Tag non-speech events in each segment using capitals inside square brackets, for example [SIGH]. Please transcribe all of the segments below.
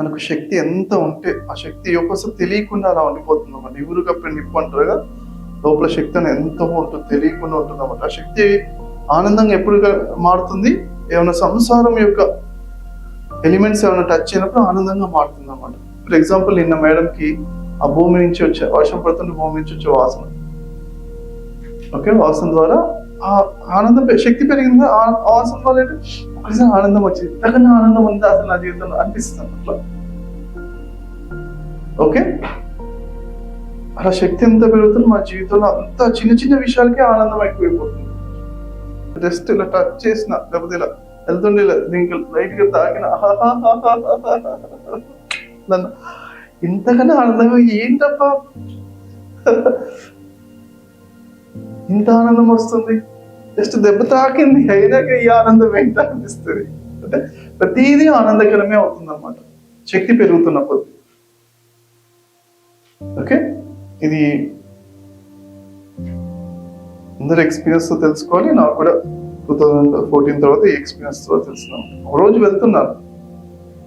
మనకు శక్తి ఎంత ఉంటే ఆ శక్తి ఒక్కోసారి తెలియకుండా అలా ఉండిపోతుంది అన్నమాట. ఇవురు నిప్పు అంటారుగా లోపల శక్తి అని ఎంతో ఉంటుంది తెలియకుండా ఉంటుంది అన్నమాట. ఆ శక్తి ఆనందంగా ఎప్పుడు మారుతుంది? ఏమైనా సంసారం యొక్క ఎలిమెంట్స్ ఏమైనా టచ్ అయినప్పుడు ఆనందంగా మారుతుంది అన్నమాట. ఫర్ ఎగ్జాంపుల్ నిన్న మేడంకి ఆ భూమి నుంచి వచ్చే వర్షం పడుతుంటే భూమి నుంచి వచ్చే వాసన. ఓకే వాసన ద్వారా ఆ ఆనందం పె- శక్తి పెరిగింది ఆ వాసన వల్ల ఒకసారి ఆనందం వచ్చింది ఇంతకన్నా ఆనందం ఉందా అసలు నా జీవితంలో అనిపిస్తుంది అట్లా ఓకే? అలా శక్తి ఎంత పెరుగుతుంది మన జీవితంలో అంత చిన్న చిన్న విషయాలకే ఆనందం ఎక్కువైపోతుంది. జస్ట్ ఇలా టచ్ చేసిన లేకపోతే ఇలా వెళ్తుండే దీనికి లైట్గా తాకిన నన్ను ఇంతకన్నా ఆనందం ఏంటప్ప ఇంత ఆనందం వస్తుంది. జస్ట్ దెబ్బ తాకింది. అయినాక ఈ ఆనందం ఏంటి అనిపిస్తుంది? అంటే ప్రతిదీ ఆనందకరమే అవుతుంది అనమాట శక్తి పెరుగుతున్నప్పుడు. ఓకే? ఇది అందరు ఎక్స్పీరియన్స్తో తెలుసుకోవాలి. నాకు కూడా టూ థౌజండ్ ఫోర్టీన్ తర్వాత ఈ ఎక్స్పీరియన్స్తో తెలుసుకున్నాం. ఒక రోజు వెళ్తున్నాను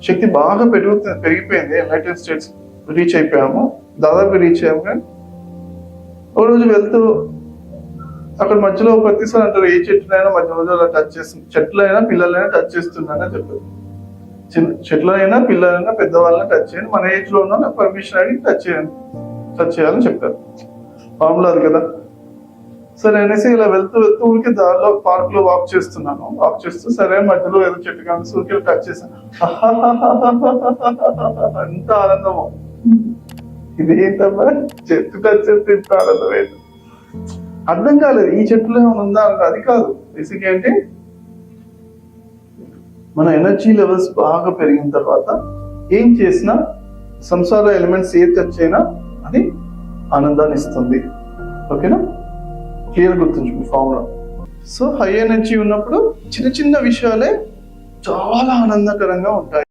శక్తి బాగా పెరుగుతుంది పెరిగిపోయింది. యునైటెడ్ స్టేట్స్ రీచ్ అయిపోయాము. దాదాపు రీచ్ అయ్యాము. కానీ ఒక రోజు వెళ్తూ అక్కడ మధ్యలో ప్రతిసారి అంటారు ఏ చెట్టునైనా మధ్య మధ్యలో అలా టచ్ చేస్తుంది చెట్లైనా పిల్లలైనా టచ్ చేస్తున్నానని చెప్పారు. చిన్న చెట్లైనా పిల్లలైనా పెద్దవాళ్ళని టచ్ చేయండి. మన ఏజ్లో ఉన్న పర్మిషన్ అడిగి టచ్ చేయండి. టచ్ చేయాలని చెప్పారు. ఫార్ములా అది కదా. సరే అనేసి ఇలా వెళ్తూ వెళ్తూ ఊరికి దారిలో పార్క్లో వాక్ చేస్తున్నాను. వాక్ చేస్తూ సరే మధ్యలో ఏదో చెట్టు కానీ ఊరికి టచ్ చేశాను. [LAUGHS] ఎంత ఆనందము. ఇదేంటమ్మా? చెట్టు టచ్ చేస్తే ఇంత ఆనందం ఏంటి అర్థం కాలేదు. ఈ చెట్టులో ఏమైనా ఉందా? అది కాదు. బేసిక్ అంటే మన ఎనర్జీ లెవెల్స్ బాగా పెరిగిన తర్వాత ఏం చేసినా సంసార ఎలిమెంట్స్ ఏ టచ్ అది ఆనందాన్ని ఇస్తుంది. ఓకేనా క్లియర్ గుర్తుంచుకో ఫార్ములా సో హై ఎనర్జీ ఉన్నప్పుడు చిన్న చిన్న విషయాలే చాలా ఆనందకరంగా ఉంటాయి.